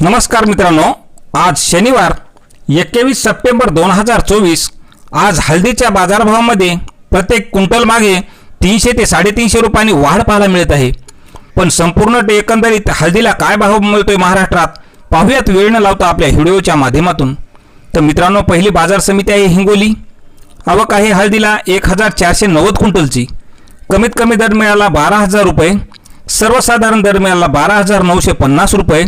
नमस्कार मित्रांनो आज शनिवार एकवीस सप्टेंबर दोन हजार चोवीस. आज हळदीच्या बाजारभावामध्ये प्रत्येक क्विंटल मागे तीनशे ते साडेतीनशे रुपयांनी वाढ पाहायला मिळत आहे. पण संपूर्ण एकंदरीत हळदीला काय भाव मिळतोय महाराष्ट्रात पाहूयात वेळ न लावता आपल्या व्हिडिओच्या माध्यमातून. तर मित्रांनो पहिली बाजार समिती आहे हिंगोली. आवक आहे हळदीला एक हजार चारशे नव्वद क्विंटलची. कमीत कमी दर मिळाला बारा हजार रुपये. सर्वसाधारण दर मिळाला बारा हजार नऊशे पन्नास रुपये.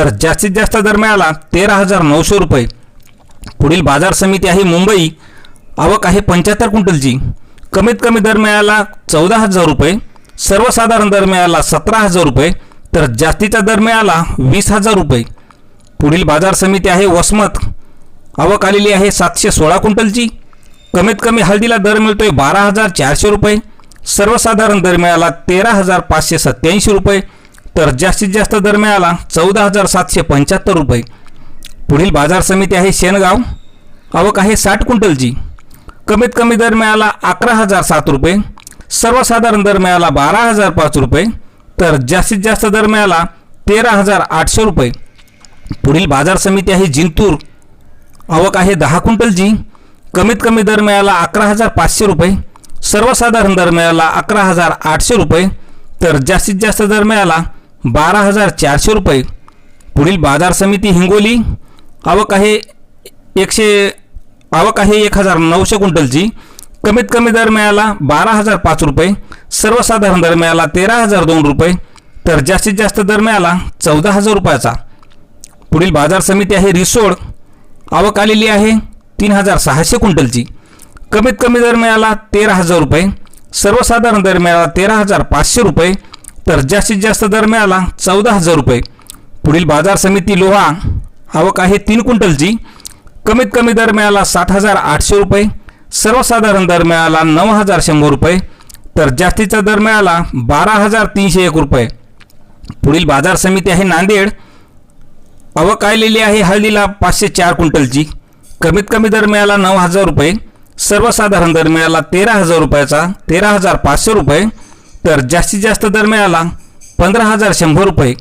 तर जास्तीत जास्त दर मिळाला तेरा हजार नऊशे रुपये. पुढील बाजार समिती आहे मुंबई. आवक आहे पंच्याहत्तर क्विंटलची. कमीत कमी दर मिळाला चौदा हजार रुपये. सर्वसाधारण दर मिळाला सतरा हजार रुपये. तर जास्तीचा दर मिळाला वीस हजार रुपये. पुढील बाजार समिती आहे वसमत. आवक आलेली आहे सातशे सोळा क्विंटलची. कमीत कमी हळदीला दर मिळतोय बारा हजार चारशे रुपये. सर्वसाधारण दर मिळाला तेरा हजार पाचशे सत्याऐंशी रुपये. तर जास्तीत जास्त दर मिळाला चौदा हजार सातशे पंच्याहत्तर रुपये. पुढील बाजार समिती आहे शेनगाव. आवक आहे साठ क्विंटलची. कमीत कमी दर मिळाला अकरा हजार सात रुपये. सर्वसाधारण दर मिळाला बारा हजार पाच रुपये. तर जास्तीत जास्त दर मिळाला तेरा हजार आठशे रुपये. पुढील बाजार समिती आहे जिंतूर. आवक आहे दहा क्विंटलची. कमीत कमी दर मिळाला अकरा हजार पाचशे रुपये. सर्वसाधारण दर मिळाला अकरा हजार आठशे रुपये. तर जास्तीत जास्त दर मिळाला बारा हजार चारशे रुपये. पुढील बाजार समिती हिंगोली. आवक आहे एकशे आवक आहे एक हजार नऊशे क्विंटलची. कमीत कमी दर मिळाला बारा हजार पाच रुपये. सर्वसाधारण दर मिळाला तेरा हजार दोन रुपये. तर जास्तीत जास्त दर मिळाला चौदा हजार रुपयाचा. पुढील बाजार समिती आहे रिसोड. आवक आलेली आहे तीन हजार सहाशे क्विंटलची. कमीत कमी दर मिळाला तेरा हजार रुपये. सर्वसाधारण दर मिळाला तेरा हजार पाचशे रुपये. तर जास्तीत जास्त दर मिळाला चौदा हजार रुपये. पुढील बाजार समिती लोहा आवक आहे तीन क्विंटलची. कमीत कमी दर मिळाला साठ हजार आठशे रुपये. सर्वसाधारण दर मिळाला नऊ हजार शंभर रुपये. तर जास्तीचा दर मिळाला बारा हजार तीनशे एक रुपये. पुढील बाजार समिती आहे नांदेड. आवक आलेली आहे हळदीला पाचशे चार क्विंटलची. कमीत कमी दर मिळाला नऊ हजार रुपये. सर्वसाधारण दर मिळाला तेरा हजार रुपयाचा तेरा हजार पाचशे रुपये. तर जास्तीत जास्त दर मिळाला पंधरा हजार शंभर रुपये.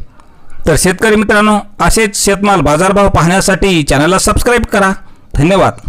तर शेतकरी मित्रांनो असेच शेतमाल बाजारभाव पाहण्यासाठी चॅनलला सबस्क्राईब करा. धन्यवाद.